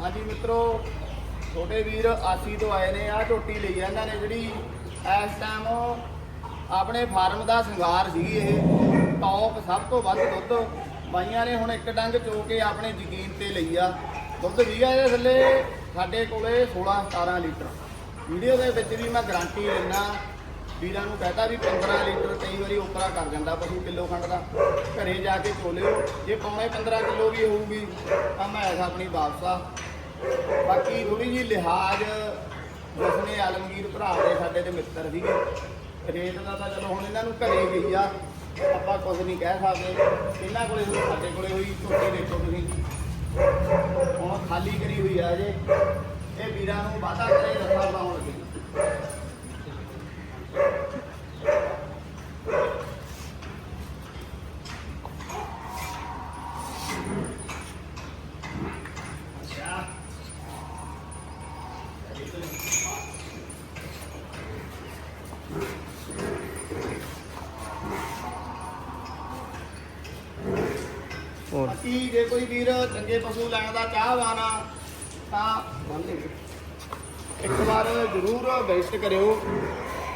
ਹਾਂਜੀ ਮਿੱਤਰੋ, ਛੋਟੇ ਵੀਰ ਆਸੀ ਤੋਂ ਆਏ ਨੇ ਆ ਝੋਟੀ ਲਈ ਆ ਇਹਨਾਂ ਨੇ ਜਿਹੜੀ ਇਸ ਟਾਈਮ ਆਪਣੇ ਫਾਰਮ ਦਾ ਸ਼ਿੰਗਾਰ ਸੀ ਇਹ। ਟੌਪ ਸਭ ਤੋਂ ਵੱਧ ਦੁੱਧ ਬਾਈਆਂ ਨੇ ਹੁਣ ਇੱਕ ਡੰਗ ਚੋ ਕੇ ਆਪਣੇ ਯਕੀਨ ਤੇ ਲਈ ਆ। ਦੁੱਧ ਵੀ ਆ ਇਹਦੇ ਥੱਲੇ, ਸਾਡੇ ਕੋਲੇ 16 17 ਲੀਟਰ। ਵੀਡੀਓ ਦੇ ਵਿੱਚ ਵੀ ਮੈਂ ਗਾਰੰਟੀ ਲੈਣਾ ਵੀਰਾਂ ਨੂੰ ਕਹਤਾ ਵੀ 15 ਲੀਟਰ ਕਈ ਵਾਰੀ ਉਪਰਾ ਕਰ ਜਾਂਦਾ ਪਸ਼ੂ ਕਿਲੋ ਖੰਡ ਦਾ। ਘਰੇ ਜਾ ਕੇ ਖੋਲਿਓ ਜੇ ਪੌਣੇ 15 ਕਿਲੋ ਵੀ ਹੋਊਗੀ, ਤਾਂ ਮੈਂ ਐਸਾ ਆਪਣੀ ਵਾਪਸ ਆ। ਬਾਕੀ ਥੋੜੀ ਜੀ ਲਿਹਾਜ਼ ਜਸਨੇ ਆਲਮਗੀਰ ਭਰਾ ਦੇ ਸਾਡੇ ਤੇ ਮਿੱਤਰ ਸੀਗੇ। ਰੇਟ ਦਾ ਤਾਂ ਚਲੋ ਹੁਣ ਇਹਨਾਂ ਨੂੰ ਘਰੇ ਗਈ ਆ, ਆਪਾਂ ਕੁਝ ਨਹੀਂ ਕਹਿ ਸਕਦੇ। ਇਹਨਾਂ ਕੋਲੇ ਹੋਈ, ਸਾਡੇ ਕੋਲੇ ਹੋਈ, ਝੋਟੀ ਦੇਖੋ ਤੁਸੀਂ। ਹੁਣ ਖਾਲੀ ਕਰੀ ਹੋਈ ਆ ਜੇ ਇਹ ਵੀਰਾਂ ਨੂੰ ਵਾਧਾ ਕਰੇ ਰੱਖਾ ਪਾਉਣ ਲੱਗੇ ਹੋਰ। ਬਾਕੀ ਜੇ ਕੋਈ ਵੀਰ ਚੰਗੇ ਪਸ਼ੂ ਲੈਣ ਦਾ ਚਾਹਵਾਨ ਆ ਤਾਂ ਬੰਦੇ ਇੱਕ ਵਾਰ ਜ਼ਰੂਰ ਵਿਜ਼ਿਟ ਕਰਿਓ।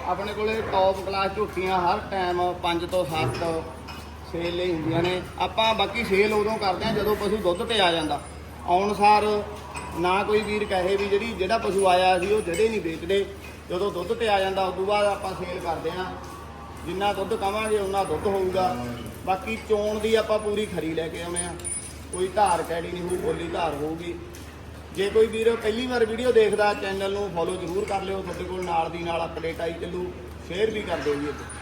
ਆਪਣੇ ਕੋਲੇ ਟੌਪ ਕਲਾਸ ਝੋਟੀਆਂ ਹਰ ਟਾਈਮ 5 ਤੋਂ 7 ਸੇਲ ਲਈ ਹੁੰਦੀਆਂ ਨੇ। ਆਪਾਂ ਬਾਕੀ ਸੇਲ ਉਦੋਂ ਕਰਦੇ ਆ ਜਦੋਂ ਪਸ਼ੂ ਦੁੱਧ ਤੇ ਆ ਜਾਂਦਾ। ਆਉਣ ਸਾਰ ਨਾ ਕੋਈ ਵੀਰ ਕਹੇ ਵੀ ਜਿਹੜੀ, ਜਿਹੜਾ ਪਸ਼ੂ ਆਇਆ ਸੀ ਉਹ ਜਦੇ ਨਹੀਂ ਵੇਚਦੇ। ਜਦੋਂ ਦੁੱਧ ਤੇ ਆ ਜਾਂਦਾ ਉਸ ਤੋਂ ਬਾਅਦ ਆਪਾਂ ਸੇਲ ਕਰਦੇ ਆ ਜਿੰਨਾ ਦੁੱਧ ਕਵਾਂਗੇ ਉਹਨਾਂ ਦੁੱਧ ਹੋਊਗਾ। ਬਾਕੀ ਚੋਣ ਦੀ ਆਪਾਂ ਪੂਰੀ ਖਰੀ ਲੈ ਕੇ ਆਉਨੇ ਆ। ਕੋਈ ਧਾਰ ਕੈੜੀ ਨਹੀਂ ਹੋਊ, ਬੋਲੀ ਧਾਰ ਹੋਊਗੀ। ਜੇ ਕੋਈ ਵੀਰ ਪਹਿਲੀ ਵਾਰ ਵੀਡੀਓ ਦੇਖਦਾ ਚੈਨਲ ਨੂੰ ਫੋਲੋ ਜ਼ਰੂਰ ਕਰ ਲਿਓ। ਤੁਹਾਡੇ ਕੋਲ ਨਾਲ ਦੀ ਨਾਲ ਅਪਡੇਟ ਆਈ ਚੱਲੂ। ਸ਼ੇਅਰ ਵੀ ਕਰ ਦਿਓ ਜੀ ਇੱਥੇ।